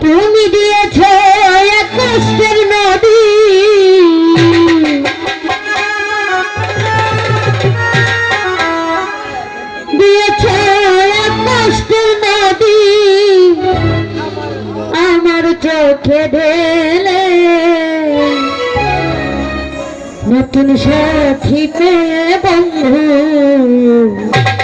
তুমি দিয়েছ এক কষ্টের নদী। দিয়েছ এক কষ্টের নদী। আমার চোখে ঢেলে। নতুন সাথী বন্ধু।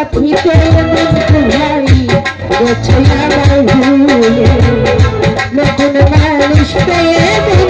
পাখিতে ভাই গেছে আমার ভুলে নতুন মানুষ পেয়ে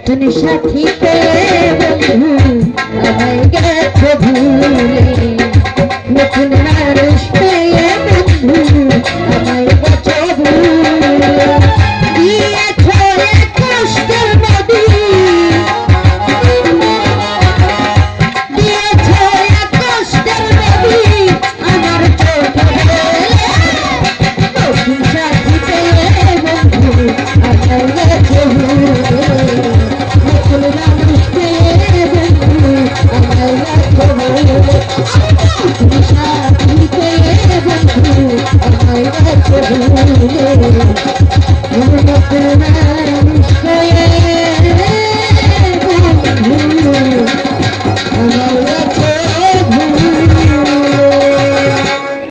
নতুন সাথী পেয়ে বন্ধু আমায় গেছে ভুলে নতুন মানুষ পেয়ে